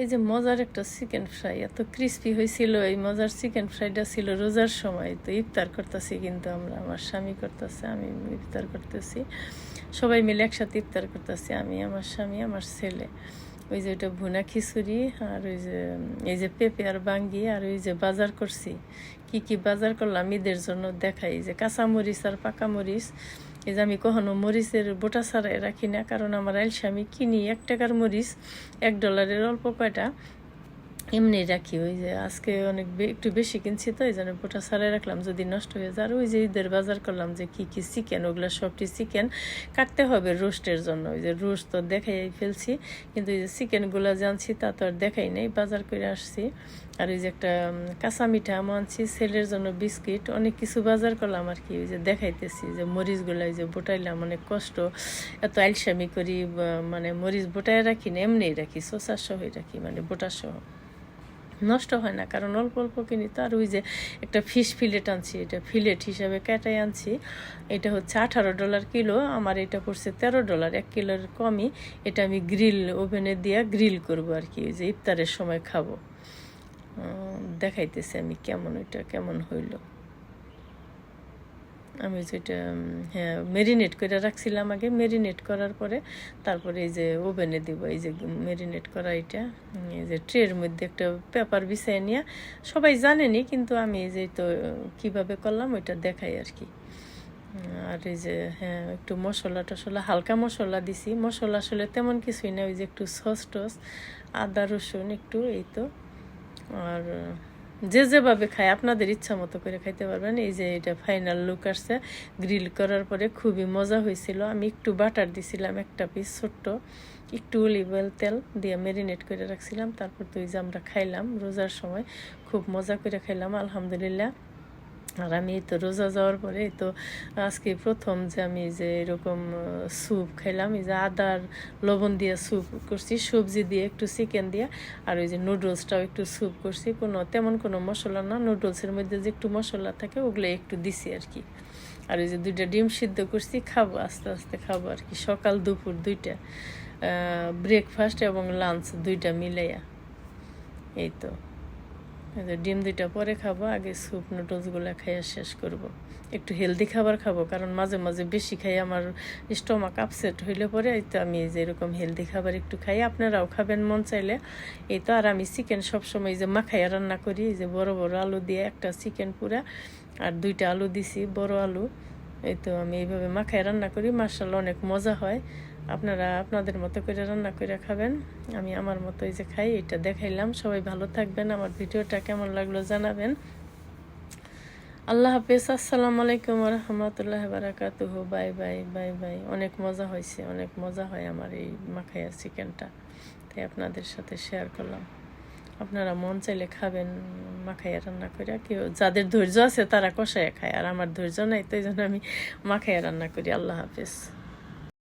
এই যে মজার একটা চিকেন ফ্রাই, এত ক্রিস্পি হয়েছিল। এই মজার চিকেন ফ্রাইটা ছিল রোজার সময়। তো ইফতার করতেছি কিন্তু আমরা, আমার স্বামী করতেছে, আমি ইফতার করতেছি। সবাই মিলে একসাথে ইফতার করতেছি, আমি, আমার স্বামী, আমার ছেলে। ওই যে ওইটা ভুনা খিচুড়ি আর ওই যে, এই যে পেঁপে আর বাঙ্গি আর ওই যে বাজার করছি। কি কি বাজার করলাম? ঈদের জন্য দেখাই। যে কাঁচামরিচ আর পাকা মরিচ। এই যে আমি কখনো মরিচের বোটা ছাড়াই রাখি না, কারণ আমার আইলসামি কিনি এক টাকার মরিচ, এক ডলারের অল্প কয়টা। এমনি রাখি, ওই যে আজকে অনেক একটু বেশি কিনছি তো এই জন্য বোটা ছাড়াই রাখলাম। যদি নষ্ট হয়ে যায়, আর ওই যে ঈদের বাজার করলাম যে কি কি চিকেন, ওগুলো সবটি চিকেন কাটতে হবে রোস্টের জন্য। ওই যে রোস্ট তো দেখাই ফেলছি, কিন্তু ওই যে চিকেনগুলো জানছি তা তো আর দেখাই নেই, বাজার করে আসছি। আর ওই যে একটা কাঁচা মিঠা আম আনছি ছেলের জন্য বিস্কিট, অনেক কিছু বাজার করলাম আর কি, ওই যে দেখাইতেছি যে মরিচগুলো এই যে বোটাইলাম, অনেক কষ্ট। এত আলসামি করি মানে মরিচ বোটায় রাখি না, এমনিই রাখি শোষার সহই রাখি মানে বোটা সহ নষ্ট হয় না, কারণ অল্প অল্প কিনি তো। আর ওই যে একটা ফিশ ফিলেট আনছি, এটা ফিলেট হিসাবে কেটাই আনছি। এটা হচ্ছে আঠারো ডলার কিলো, আমার এটা পড়ছে তেরো ডলার এক কিলোর কমই, এটা আমি গ্রিল ওভেনে দিয়ে গ্রিল করব আর কি, ওই যে ইফতারের সময় খাব। দেখাইতেছে আমি কেমন, ওইটা কেমন হইল। আমি যেটা হ্যাঁ মেরিনেট করে রাখছিলাম আগে। মেরিনেট করার পরে তারপরে এই যে ওভেনে দিব, এই যে মেরিনেট করা এটা, এই যে ট্রের মধ্যে একটা পেপার বিছাই নিয়ে। সবাই জানেনি, কিন্তু আমি যে তো, কীভাবে করলাম ওইটা দেখাই আর কি। আর এই যে হ্যাঁ একটু মশলা টশলা হালকা মশলা দিছি। মশলা আসলে তেমন কিছুই না, ওই যে একটু সস টস, আদা রসুন একটু, এই তো। আর যে যেভাবে খায়, আপনাদের ইচ্ছা মতো করে খাইতে পারবেন। এই যে এটা ফাইনাল লুক আসছে গ্রিল করার পরে খুবই মজা হয়েছিল। আমি একটু বাটার দিছিলাম একটা পিস ছোট্ট, একটু অলিভ অয়েল তেল দিয়ে ম্যারিনেট করে রাখছিলাম। তারপর তো ওই যে আমরা খাইলাম, রোজার সময় খুব মজা করে খাইলাম, আলহামদুলিল্লাহ। আর আমি তো রোজা যাওয়ার পরে তো আজকে প্রথম যে আমি যে এরকম স্যুপ খাইলাম, এই যে আদার লবণ দিয়ে স্যুপ করছি, সবজি দিয়ে একটু চিকেন দিয়ে, আর ওই যে নুডলসটাও একটু স্যুপ করছি। কোনো, তেমন কোনো মশলা না, নুডলসের মধ্যে যে একটু মশলা থাকে ওগুলো একটু দিছি আর কি। আর ওই যে দুইটা ডিম সিদ্ধ করছি, খাব, আস্তে আস্তে খাব আর কি। সকাল, দুপুর দুইটা ব্রেকফাস্ট এবং লাঞ্চ দুইটা মিলাইয়া। এই তো। ডিম দুইটা পরে খাব, আগে স্যুপ নুডলসগুলো খাইয়া শেষ করব। একটু হেলদি খাবার খাব, কারণ মাঝে মাঝে বেশি খাই, আমার স্টমাক আপসেট হইলে পরে এই তো আমি এই যে এরকম হেলদি খাবার একটু খাই, আপনারাও খাবেন মন চাইলে। এই তো আর আমি চিকেন সবসময় যে মাখাইয়া রান্না করি, এই যে বড় বড় আলু দিয়ে একটা চিকেন পুরা, আর দুইটা আলু দিছি, বড় আলু। এই তো আমি এইভাবে মাখায় রান্না করি মার্শাল অনেক মজা হয়। আপনারা আপনাদের মতো করে রান্না করে খাবেন। আমি আমার মতো এই যে খাই, এটা দেখাইলাম। সবাই ভালো থাকবেন। আমার ভিডিওটা কেমন লাগল জানাবেন। আল্লাহ হাফিজ। আসসালামু আলাইকুম রহমতুল্লাহ বারাকাতুহ বাই বাই বাই বাই। অনেক মজা হয়েছে, অনেক মজা হয় আমার এই মাখাইয়া চিকেনটা। তাই আপনাদের সাথে শেয়ার করলাম। আপনারা মন চাইলে খাবেন মাখাইয়া রান্না করে কেউ যাদের ধৈর্য আছে তারা কষাইয়া খায়, আর আমার ধৈর্য নাই, তো এই জন্য আমি মাখাইয়া রান্না করি। আল্লাহ হাফিজ।